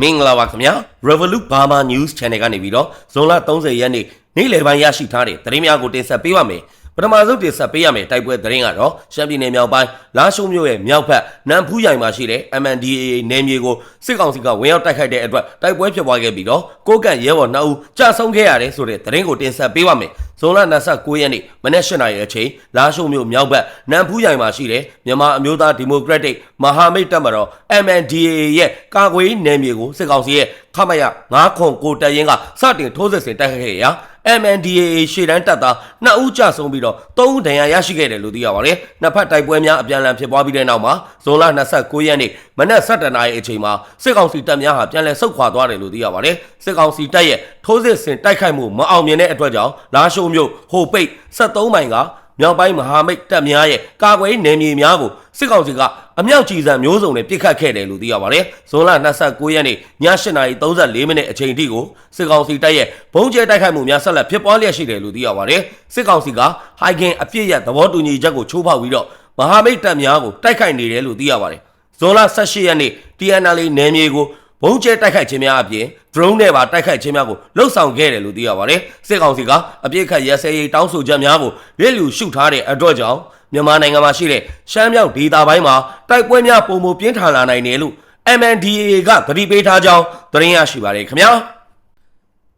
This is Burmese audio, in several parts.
မင်္ဂလာပါခင်ဗျာ Revolut Burma News Channel ကနေပြီးတော့ဇွန်လ30ရက်နေ့နေ့လယ်ပိုင်းရရှိထားတဲ့သတင်းများကိုတင်ဆက်ပေးပါမယ်ပထမဆုံးတင်ဆက်ပေးရမယ်တိုက်ပွဲသတင်းကတော့ရှမ်းပြည်နယ်မြောက်ပိုင်းလာရှိုးမြို့ရဲ့မြောက်ဘက်နမ်ဖူးရိုင်မှာရှိတဲ့ MNDAA နယ်မြေကိုစစ်ကောင်စီကဝင်ရောက်တိုက်ခိုက်တဲ့အတွက်တိုက်ပွဲဖြစ်ပွားခဲ့ပြီးတော့ကိုကန့်ရဲဘော်2ဦးကြာဆုံးခဲ့ရတယ်ဆိုတဲ့သတင်းကိုတင်ဆက်ပေးပါမယ် ဇွန်လ29ရက်နေ့မနက်၈နာရီအချိန်လာရှိုးမြို့မြောက်ဘက်နမ်ဖူးရိုင်မှာရှိတဲ့မြန်မာအမျိုးသားဒီမိုကရက်တစ်မဟာမိတ်တပ်မတော် MNDAA ရဲ့ကာကွယ်ရေးနယ်မြေကိုစစ်ကောင်စီရဲ့ခမရ9ခွန်ကိုတပ်ရင်းကစတင်ထိုးစစ်ဆင်တိုက်ခိုက်ခဲ့ရာ MNDAA ရှေ့တန်းတပ်သား2ဦးကြဆုံးပြီးတော့3ဦးဒဏ်ရာရရှိခဲ့တယ်လို့သိရပါတယ်။နှစ်ဖက်တိုက်ပွဲများအပြန်အလှန်ဖြစ်ပွားပြီးတဲ့နောက်မှာဇွန်လ29ရက်နေ့မနက်7:00နာရီအချိန်မှာစစ်ကောင်စီတပ်များဟာပြန်လည်ဆုတ်ခွာသွားတယ်လို့သိရပါတယ်။စစ်ကောင်စီတပ်ရဲ့ထိုးစစ်ဆင်တိုက်ခိုက်မှုမအောင်မြင်တဲ့အတွက်ကြောင့်လာရှိုးမြို့ဟိုပိတ်73မိုင်က မြောက်ပိုင်းမဟာမိတ်တပ်များရဲ့ကာကွယ်နယ်မြေများကိုစစ်ကောင်စီကအမြောက်ကြီးစံမျိုးစုံနဲ့ပစ်ခတ်ခဲ့တယ်လို့သိရပါတယ်။ဇွန်လ29ရက်နေ့ည8:34မိနစ်အချိန်ထိကိုစစ်ကောင်စီတပ်ရဲ့ဘုံကျဲတိုက်ခိုက်မှုများဆက်လက်ဖြစ်ပွားလျက်ရှိတယ်လို့သိရပါတယ်။စစ်ကောင်စီကဟိုင်ဂင်အပြစ်ရသဘောတူညီချက်ကိုချိုးဖောက်ပြီးတော့မဟာမိတ်တပ်များကိုတိုက်ခိုက်နေတယ်လို့သိရပါတယ်။ဇွန်လ18ရက်နေ့ TNL နယ်မြေကို ဘုံကျဲတိုက်ခိုက်ခြင်းများအပြင် drone နဲ့ပါတိုက်ခိုက်ခြင်းများကိုလှုပ်ဆောင်ခဲ့တယ်လို့သိရပါတယ်။စစ်ကောင်စီကအပြစ်ခတ်ရစဲရေးတောင်းဆိုချက်များကိုလျက်လူရှုထားတဲ့အတွက်ကြောင့်မြန်မာနိုင်ငံမှာရှိတဲ့ရှမ်းမြောက်ဒေသပိုင်းမှာတိုက်ပွဲများပုံမပြင်းထန်လာနိုင်တယ်လို့ MNDAA ကသတိပေးထားကြောင်းသတင်းရရှိပါတယ်ခင်ဗျာ။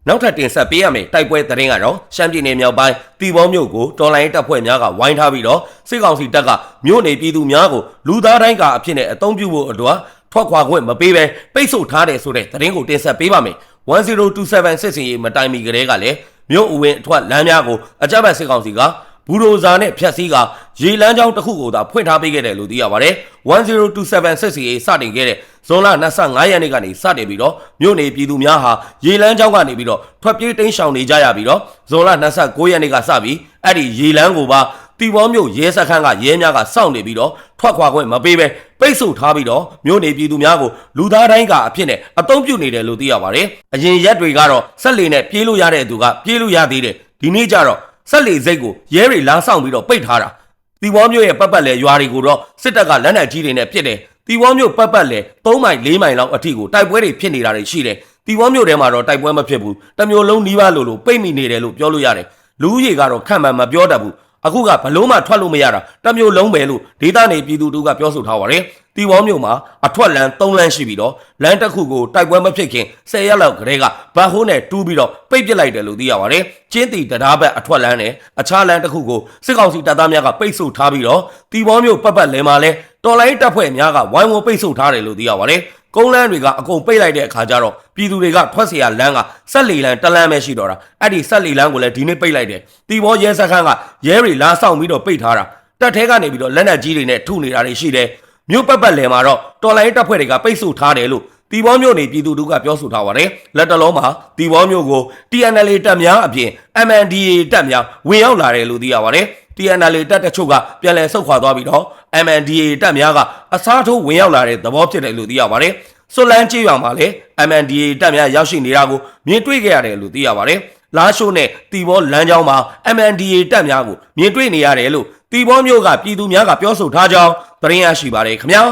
နောက်ထပ်တင်ဆက်ပေးရမယ့်တိုက်ပွဲသတင်းကတော့ရှမ်းပြည်နယ်မြောက်ပိုင်းတီဘောမြို့ကိုတော်လိုင်းတပ်ဖွဲ့များကဝိုင်းထားပြီးတော့စစ်ကောင်စီတပ်ကမြို့နယ်ပြည်သူများကိုလူသားတိုင်းကအဖြစ်နဲ့အုံပြုဖို့အတွက် ထွက်ခွာခွင့်မပေးဘဲပိတ်ဆို့ထားတယ်ဆိုတဲ့သတင်းကိုတင်ဆက်ပေးပါမယ်1027စစ်စင်ရေးမတိုင်မီကလေးကလည်းမြို့အဝင်အထွက်လမ်းများကိုအကြမ်းဖက်စစ်ကောင်စီကဘူရိုဇာနဲ့ဖြတ်စည်းကရေလမ်းကြောင်းတစ်ခုကိုသာဖွင့်ထားပေးခဲ့တယ်လို့သိရပါတယ်1027စစ်စီအေစတင်ခဲ့တဲ့ဇွန်လ25ရက်နေ့ကနေစတင်ပြီးတော့မြို့နေပြည်သူများဟာရေလမ်းကြောင်းကနေပြီးတော့ထွက်ပြေးတိမ်းရှောင်နေကြရပြီးတော့ဇွန်လ29ရက်နေ့ကစပြီးအဲ့ဒီရေလမ်းကိုပါ တီဘောမြို့ရဲစခန်းကရဲများကစောင့်နေပြီးတော့ထွက်ခွာခွင့်မပေးဘဲပိတ်ဆို့ထားပြီးတော့မြို့နေပြည်သူများကိုလူသားတိုင်းကအဖြစ်နဲ့အတုံးပြုတ်နေတယ်လို့သိရပါတယ်။အရင်ရက်တွေကတော့ဆက်လေနဲ့ပြေးလို့ရတဲ့သူကပြေးလို့ရသေးတယ်။ဒီနေ့ကျတော့ဆက်လေစိတ်ကိုရဲတွေလမ်းဆောင်ပြီးတော့ပိတ်ထားတာ။တီဘောမြို့ရဲ့ပတ်ပတ်လဲရွာတွေကိုတော့စစ်တပ်ကလက်နက်ကြီးတွေနဲ့ပစ်တယ်။တီဘောမြို့ပတ်ပတ်လဲ3မိုင်4မိုင်လောက်အထိကိုတိုက်ပွဲတွေဖြစ်နေတာတွေရှိတယ်။တီဘောမြို့ထဲမှာတော့တိုက်ပွဲမဖြစ်ဘူး။တမျိုးလုံးနီးပါးလိုလိုပိတ်မိနေတယ်လို့ပြောလို့ရတယ်။လူဦးရေကတော့ခံမှန်မပြောတတ်ဘူး။ အခုကဘလုံးမှထွက်လို့မရတာတမျိုးလုံးပဲလို့ဒေသနေပြည်သူတို့ကပြောဆိုထားပါတယ်။တီဝေါမြို့မှာအထွက်လမ်း၃လမ်းရှိပြီးတော့လမ်းတစ်ခုကိုတိုက်ပွဲမဖြစ်ခင်10ရက်လောက်ကလေးကဗတ်ဟိုးနဲ့တူးပြီးတော့ပိတ်ပစ်လိုက်တယ်လို့သိရပါတယ်။ကျင်းတီတရားဘက်အထွက်လမ်းနဲ့အခြားလမ်းတစ်ခုကိုစစ်ကောင်စီတပ်သားများကပိတ်ဆို့ထားပြီးတော့တီဝေါမြို့ပတ်ပတ်လည်မှာလဲတော်လိုင်းတပ်ဖွဲ့များကဝိုင်းဝန်းပိတ်ဆို့ထားတယ်လို့သိရပါတယ်။ ကုန်းလန်းတွေကအကုန်ပိတ်လိုက်တဲ့အခါကျတော့ပြည်သူတွေကထွက်เสียလမ်းကဆက်လီလန်းတလန်းပဲရှိတော့တာအဲ့ဒီဆက်လီလန်းကိုလည်းဒီနေ့ပိတ်လိုက်တယ်တီဘောရဲစခန်းကရဲတွေလာဆောင်ပြီးတော့ပိတ်ထားတာတက်ထဲကနေပြီးတော့လက်နက်ကြီးတွေနဲ့ထုနေတာတွေရှိတယ်မြို့ပတ်ပတ်လယ်မှာတော့တော်လိုင်းတပ်ဖွဲ့တွေကပိတ်ဆို့ထားတယ်လို့တီဘောမြို့နေပြည်သူတို့ကပြောဆိုထားပါတယ်လက်တလုံးမှာတီဘောမြို့ကို TNL တပ်များအပြင် MNDA တပ်များဝင်ရောက်လာတယ်လို့သိရပါတယ် TNL တပ်တချို့ကပြန်လည်ဆုတ်ခွာသွားပြီးတော့ MNDA တပ်များကအစားထိုးဝင်ရောက်လာတဲ့သဘောဖြစ်တယ်လို့သိရပါတယ်ဆွလန်းကြေးရွာမှာလည်း MNDA တပ်များရောက်ရှိနေတာကိုမြင်တွေ့ခဲ့ရတယ်လို့သိရပါတယ်လာရှိုးနဲ့တီဘောလမ်းကြောင်းမှာ MNDA တပ်များကိုမြင်တွေ့နေရတယ်လို့တီဘောမျိုးကပြည်သူများကပြောဆိုထားကြောင်းသတင်းရရှိပါတယ်ခင်ဗျာ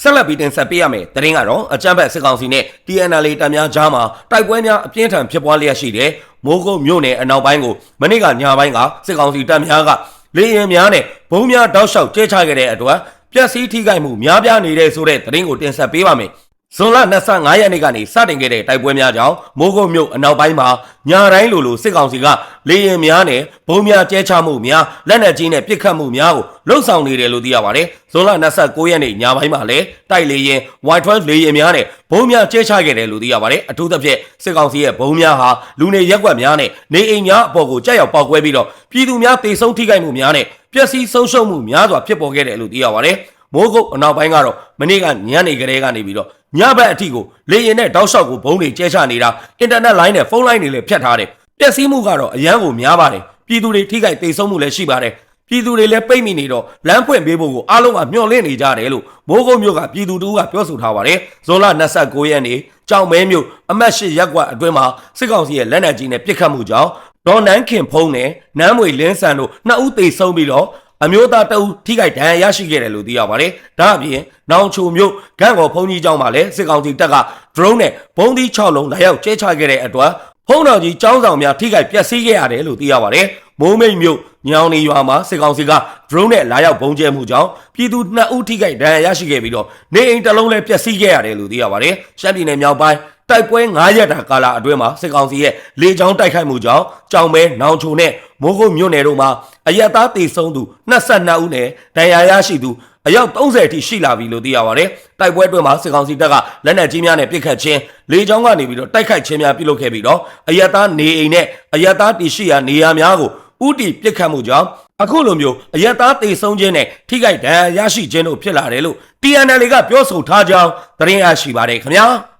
ဆက်လက်ပြီးတင်ဆက်ပေးရမယ်သတင်းကတော့အကြမ်းဖက်စစ်ကောင်စီနဲ့ TNL တပ်များကြားမှာတိုက်ပွဲများအပြင်းထန်ဖြစ်ပွားလျက်ရှိတဲ့မိုးကုတ်မြို့နယ်အနောက်ပိုင်းကိုမနေ့ကညပိုင်းကစစ်ကောင်စီတပ်များက လေရင်များနဲ့ဘုံများတောက်လျှောက်ကျဲချခဲ့တဲ့အတွက်ပျက်စီးထိခိုက်မှုများပြားနေတဲ့ဆိုတဲ့သတင်းကိုတင်ဆက်ပေးပါမယ်။ ဇွန်လ25ရက်နေ့ကနေစတင်ခဲ့တဲ့တိုက်ပွဲများကြောင့်မိုးကုတ်မြို့အနောက်ပိုင်းမှာညာတိုင်းလိုလိုစစ်ကောင်စီကလေရင်များနဲ့ဘုံများကျဲချမှုများလက်နက်ကြီးနဲ့ပစ်ခတ်မှုများကိုလှုပ်ဆောင်နေတယ်လို့သိရပါတယ်။ဇွန်လ29ရက်နေ့ညပိုင်းမှာလည်းတိုက်လေရင် Y12 လေရင်များနဲ့ဘုံများကျဲချခဲ့တယ်လို့သိရပါတယ်။အထူးသဖြင့်စစ်ကောင်စီရဲ့ဘုံများဟာလူနေရက်ွက်များနဲ့နေအိမ်များအပေါ်ကိုကြောက်ရောက်ပေါက်ကွဲပြီးတော့ပြည်သူများတေဆုံးထိခိုက်မှုများနဲ့ပျက်စီးဆုံးရှုံးမှုများစွာဖြစ်ပေါ်ခဲ့တယ်လို့သိရပါတယ်။မိုးကုတ်အနောက်ပိုင်းကတော့မနေ့ကညနေကလေးကနေပြီးတော့ ညဘက်အထိကိုလေရင်နဲ့တောက်လျှောက်ကိုဘုံတွေကျဲချနေတာအင်တာနက်လိုင်းနဲ့ဖုန်းလိုင်းတွေလည်းဖြတ်ထားတယ်ပျက်စီးမှုကတော့အရန်ကိုများပါတယ်ပြည်သူတွေထိခိုက်ဒေဆုံးမှုလည်းရှိပါတယ်ပြည်သူတွေလည်းပိတ်မိနေတော့လမ်းဖွင့်ပေးဖို့ကိုအားလုံးကမျှော်လင့်နေကြတယ်လို့မိုးကုတ်မြို့ကပြည်သူတို့ကပြောဆိုထားပါတယ်ဇွန်လ29ရက်နေ့ကြောင်မဲမြို့အမတ်ရှိရက်ကွက်အတွင်းမှာစစ်ကောင်စီရဲ့လက်နက်ကြီးနဲ့ပစ်ခတ်မှုကြောင့်ဒေါ်နန်းခင်ဖုံးနဲ့နန်းမွေလင်းဆန်တို့နှစ်ဦးသေဆုံးပြီးတော့ အအမျိုးသားတအုပ်ထိခိုက်ဒဏ်ရာရရှိခဲ့တယ်လို့သိရပါတယ်။ဒါအပြင်နောင်ချိုမြို့ဂန့်ကော်ဖုန်ကြီးကျောင်းမှာလည်းစစ်ကောင်စီတပ်က drone နဲ့ဘုံသီး6လုံးလာရောက်ကျဲချခဲ့တဲ့အတွက်ဖုံးတော်ကြီးကျောင်းဆောင်များထိခိုက်ပျက်စီးခဲ့ရတယ်လို့သိရပါတယ်။မိုးမိတ်မြို့ညောင်နေရွာမှာစစ်ကောင်စီက drone နဲ့လာရောက်ဘုံကျဲမှုကြောင့်ပြည်သူ2ဦးထိခိုက်ဒဏ်ရာရရှိခဲ့ပြီးတော့နေအိမ်တစ်လုံးလည်းပျက်စီးခဲ့ရတယ်လို့သိရပါတယ်။ရှမ်းပြည်နယ်မြောက်ပိုင်း တိုက်ပွဲ9ရက်တာကာလအတွင်းမှာစစ်ကောင်စီရဲ့လေကြောင်းတိုက်ခိုက်မှုကြောင့်ကြောင်မဲနောင်ချုံနဲ့မိုးကုတ်မြို့နယ်တို့မှာအရက်သားတေဆုံးသူ22ဦးနဲ့ဒဏ်ရာရရှိသူအယောက်30အထိရှိလာပြီလို့သိရပါတယ်။တိုက်ပွဲအတွင်းမှာစစ်ကောင်စီတပ်ကလက်နက်ကြီးများနဲ့ပစ်ခတ်ခြင်းလေကြောင်းကနေပြီးတော့တိုက်ခိုက်ခြင်းများပြုလုပ်ခဲ့ပြီးတော့အရက်သားနေအိမ်နဲ့အရက်သားတရှိရာနေရာများကိုဥတီပစ်ခတ်မှုကြောင့်အခုလိုမျိုးအရက်သားတေဆုံးခြင်းနဲ့ထိခိုက်ဒဏ်ရာရရှိခြင်းတို့ဖြစ်လာတယ်လို့ TNL ကပြောဆိုထားကြောင်းသတင်းရရှိပါတယ်ခင်ဗျာ။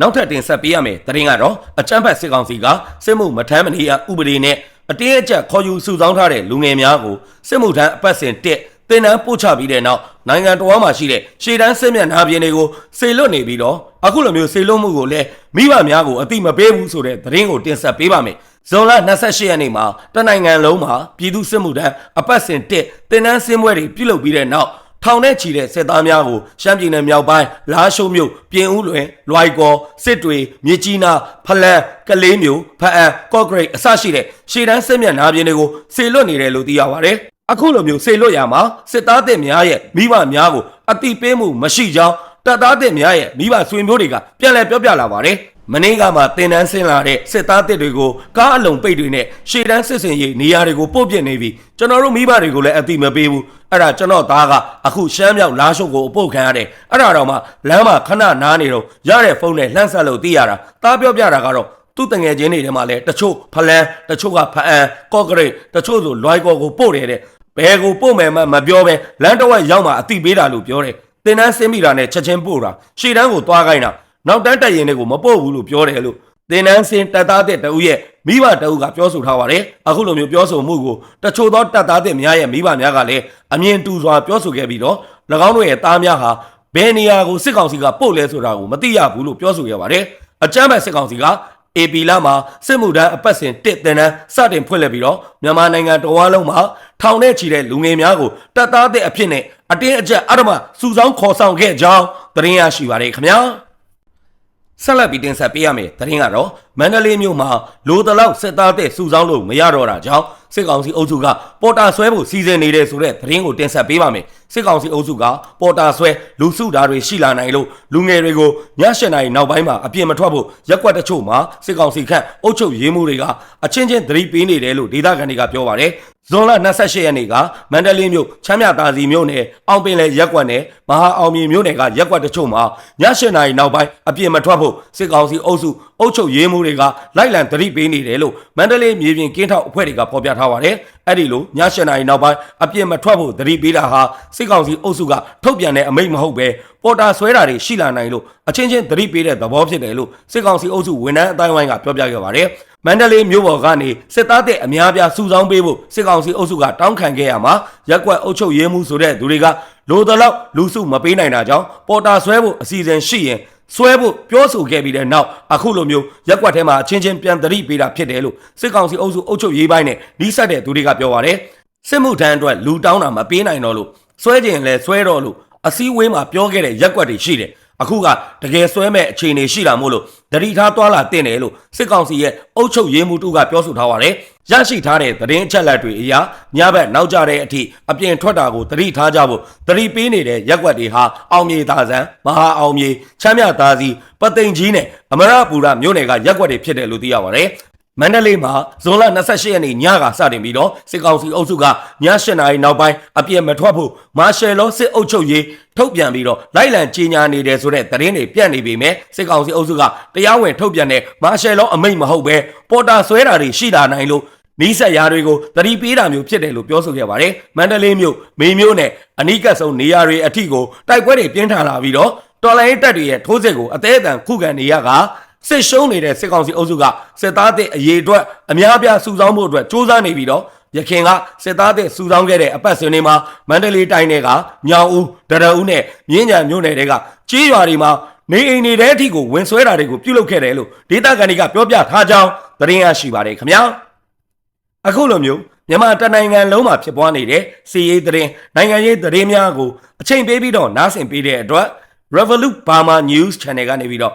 နောက်ထပ်တင်ဆက်ပေးရမယ်သတင်းကတော့အကြမ်းဖက်စစ်ကောင်စီကစစ်မှုမထမ်းမနေရဥပဒေနဲ့အတင်းအကျပ်ခေါ်ယူစုဆောင်းထားတဲ့လူငယ်များကိုစစ်မှုထမ်းအပတ်စဉ်တက်တင်နန်းပို့ချပြီးတဲ့နောက်နိုင်ငံတော်မှာရှိတဲ့ရှေ့တန်းစစ်မျက်နှာပြင်တွေကိုစေလွတ်နေပြီးတော့အခုလိုမျိုးစေလွတ်မှုကိုလည်းမိဘများကိုအတိမပေးဘူးဆိုတဲ့သတင်းကိုတင်ဆက်ပေးပါမယ်ဇွန်လ28ရက်နေ့မှာတနိုင်ငံလုံးမှာပြည်သူစစ်မှုထမ်းအပတ်စဉ်တက်တင်နန်းစင်းပွဲတွေပြုလုပ်ပြီးတဲ့နောက် ထောင်ထဲချီတဲ့စစ်သားများကိုရှမ်းပြည်နယ်မြောက်ပိုင်းလာရှိုးမြို့ပြင်ဦးလွင်လွိုက်ကော်စစ်တွေမြစ်ကြီးနားဖလန်ကလေးမျိုးဖအံကော့ဂရိတ်အစရှိတဲ့ရှေ့တန်းစစ်မျက်နှာပြင်တွေကိုစေလွတ်နေတယ်လို့သိရပါတယ်အခုလိုမျိုးစေလွတ်ရမှာစစ်သားတဲ့များရဲ့မိဘများကိုအတိပေးမှုမရှိကြောင်းတပ်သားတဲ့များရဲ့မိဘဆွေမျိုးတွေကပြန်လည်ပြောပြလာပါတယ် မင်းကမှတင်တန်းဆင်းလာတဲ့စစ်သားတစ်တွေကိုကားအလုံးပိတ်တွေနဲ့ရှေ့တန်းစစ်စင်ရေးနေရာတွေကိုပို့ပြစ်နေပြီကျွန်တော်တို့မိဘတွေကိုလည်းအတိမပေးဘူးအဲ့ဒါကျွန်တော်သားကအခုရှမ်းမြောက်လာရှုပ်ကိုအပုတ်ခံရတယ်အဲ့ဒါတော့မှလမ်းမှာခဏနားနေတော့ရတဲ့ဖုန်းနဲ့လှမ်းဆက်လို့သိရတာသားပြောပြတာကတော့သူ့တငယ်ချင်းတွေထဲမှာလည်းတချို့ဖလန်တချို့ကဖအံကော့ဂရိတ်တချို့ဆိုလွိုက်ကော်ကိုပို့တယ်တဲ့ဘယ်ကိုပို့မယ်မှမပြောပဲလမ်းတော့ရောက်မှအတိပေးတာလို့ပြောတယ်တင်တန်းဆင်းမိတာနဲ့ချက်ချင်းပို့တာရှေ့တန်းကိုသွားခိုင်းတာ နောက်တန်းတက်ရင်တွေကိုမပို့ဘူးလို့ပြောတယ်လို့တင်တန်းဆင်းတက်သားတဲ့တအုပ်ရဲ့မိဘတအုပ်ကပြောဆိုထားပါတယ်အခုလိုမျိုးပြောဆိုမှုကိုတချို့သောတက်သားတဲ့များရဲ့မိဘများကလည်းအမြင်တူစွာပြောဆိုခဲ့ပြီးတော့၎င်းတို့ရဲ့သားများဟာဘယ်နေရာကိုစစ်ကောင်စီကပို့လဲဆိုတာကိုမသိရဘူးလို့ပြောဆိုခဲ့ပါတယ်အကြမ်းဖက်စစ်ကောင်စီက AP လာမှာစစ်မှုထမ်းအပတ်စဉ်တစ်တင်တန်းစတင်ဖွင့်လှစ်ပြီးတော့မြန်မာနိုင်ငံတော်ဝါလုံးမှာထောင်ထဲချီတဲ့လူငယ်များကိုတပ်သားတဲ့အဖြစ်နဲ့အတင်းအကျပ်အဓမ္မစုဆောင်းခေါ်ဆောင်ခဲ့ကြောင်းသတင်းရရှိပါတယ်ခင်ဗျာ ဆက်လက်ပြီးတင်ဆက်ပေးရမယ်သတင်းကတော့မန္တလေးမြို့မှာလိုတလောက်စစ်သားတဲ့စုဆောင်းလို့မရတော့တာကြောင့်စစ်ကောင်စီအုပ်စုကပေါ်တာဆွဲဖို့စီစဉ်နေတယ်ဆိုတဲ့သတင်းကိုတင်ဆက်ပေးပါမယ်စစ်ကောင်စီအုပ်စုကပေါ်တာဆွဲလူစုတာတွေရှိလာနိုင်လို့လူငယ်တွေကိုည၈နာရီနောက်ပိုင်းမှာအပြင်းမထွက်ဖို့ရက်ကွက်တချို့မှာစစ်ကောင်စီခန့်အုပ်ချုပ်ရေးမှုတွေကအချင်းချင်းသတိပေးနေတယ်လို့ဒေသခံတွေကပြောပါတယ် ဇွန်လ28ရက်နေ့ကမန္တလေးမြို့ချမ်းမြသာစီမြို့နယ်အောင်ပင်လယ်ရက်ကွက်နဲ့မဟာအောင်မြေမြို့နယ်ကရက်ကွက်တချို့မှာည၈နာရီနောက်ပိုင်းအပြင်းမထွက်ဖို့စစ်ကောင်စီအုပ်စုအုပ်ချုပ်ရေးမှုတွေကလိုက်လံသတိပေးနေတယ်လို့မန္တလေးမြေပြင်ကင်းထောက်အဖွဲ့တွေကဖော်ပြထားပါတယ်။အဲ့ဒီလိုည၈နာရီနောက်ပိုင်းအပြင်းမထွက်ဖို့သတိပေးတာဟာစစ်ကောင်စီအုပ်စုကထုတ်ပြန်တဲ့အမိန့်မဟုတ်ပဲပေါ်တာဆွဲတာတွေရှိလာနိုင်လို့အချင်းချင်းသတိပေးတဲ့သဘောဖြစ်တယ်လို့စစ်ကောင်စီအုပ်စုဝန်ထမ်းအတိုင်းဝိုင်းကပြောပြခဲ့ပါတယ်။မန္တလေးမြို့ပေါ်ကနေစစ်သားတဲ့အများပြားစုဆောင်းပေးဖို့စစ်ကောင်စီအုပ်စုကတောင်းခံခဲ့ရမှာရက်ကွက်အုပ်ချုပ်ရေးမှုဆိုတဲ့သူတွေကလိုတလောက်လူစုမပေးနိုင်တာကြောင့်ပေါ်တာဆွဲဖို့အစီအစဉ်ရှိရင်ဆွဲဖို့ပြောဆိုခဲ့ပြီးတဲ့နောက်အခုလိုမျိုးရက်ကွက်ထဲမှာအချင်းချင်းပြန်သတိပေးတာဖြစ်တယ်လို့စစ်ကောင်စီအုပ်စုအုပ်ချုပ်ရေးပိုင်းနဲ့နှီးစပ်တဲ့သူတွေကပြောပါတယ်စစ်မှုထမ်းအတွက်လူတောင်းတာမပေးနိုင်တော့လို့ဆွဲကျင်လဲဆွဲတော့လို့ အစည်းအဝေးမှာပြောခဲ့တဲ့ရက်ကွက်တွေရှိတယ်အခုကတကယ်ဆွဲမဲ့အခြေအနေရှိတာမို့လို့ဒတိထားသွားလာတင်တယ်လို့စစ်ကောင်စီရဲ့အုပ်ချုပ်ရေးမှုတူကပြောဆိုထားပါတယ်ရရှိထားတဲ့သတင်းအချက်လက်တွေအရညဘက်နောက်ကျတဲ့အထိအပြင်ထွက်တာကိုသတိထားကြဖို့သတိပေးနေတဲ့ရက်ွက်တွေဟာအောင်မြေသာဆန်းမဟာအောင်မြေချမ်းမြသာစီပသိမ်ကြီးနဲ့အမရပူရမြို့နယ်ကရက်ွက်တွေဖြစ်တယ်လို့သိရပါတယ် မန္တလေးမှာဇွန်လ28ရက်နေ့ညကစတင်ပြီးတော့စစ်ကောင်စီအုပ်စုကည8နာရီနောက်ပိုင်းအပြည့်မထွက်ဖို့မာရှယ်လောစစ်အုပ်ချုပ်ရေးထုတ်ပြန်ပြီးတော့လိုက်လံကြီးညာနေတယ်ဆိုတဲ့သတင်းတွေပြန့်နေပေမဲ့စစ်ကောင်စီအုပ်စုကတရားဝင်ထုတ်ပြန်တဲ့မာရှယ်လောအမိန့်မဟုတ်ပဲပေါ်တာဆွဲတာတွေရှိတာနိုင်လို့နီးစက်ရာတွေကိုတတိပေးတာမျိုးဖြစ်တယ်လို့ပြောဆိုခဲ့ပါတယ်မန္တလေးမြို့မေမြို့နဲ့အနီးကပ်ဆုံးနေရာတွေအထိကိုတိုက်ပွဲတွေပြင်းထန်လာပြီးတော့တော်လိုင်းတပ်တွေရဲ့ထိုးစစ်ကိုအသေးအတန်ခုခံနေရက စစ်ရှုံးနေတဲ့စစ်ကောင်စီအုပ်စုကစစ်သားသစ်အရေးအတွက်အများအပြားစုဆောင်းမှုအတွက်စ조사နေပြီးတော့ရခင်ကစစ်သားသစ်စုဆောင်းခဲ့တဲ့အပတ်စဉ်တွေမှာမန္တလေးတိုင်းတွေကမြောင်ဦးတရဦးနဲ့မြင်းကြံမြို့နယ်တွေကကြေးရွာတွေမှာနေအိမ်တွေထဲအထိကိုဝင်ဆွဲတာတွေကိုပြုလုပ်ခဲ့တယ်လို့ဒေသခံတွေကပြောပြထားကြောင်းသတင်းရရှိပါတယ်ခင်ဗျာအခုလိုမျိုးမြန်မာတနိုင်ငံလုံးမှာဖြစ်ပွားနေတဲ့စီးရေးသတင်းနိုင်ငံရေးသတင်းများကိုအချိန်ပေးပြီးတော့နားဆင်ပေးတဲ့အတွက် Revolut Burma News Channel ကနေပြီးတော့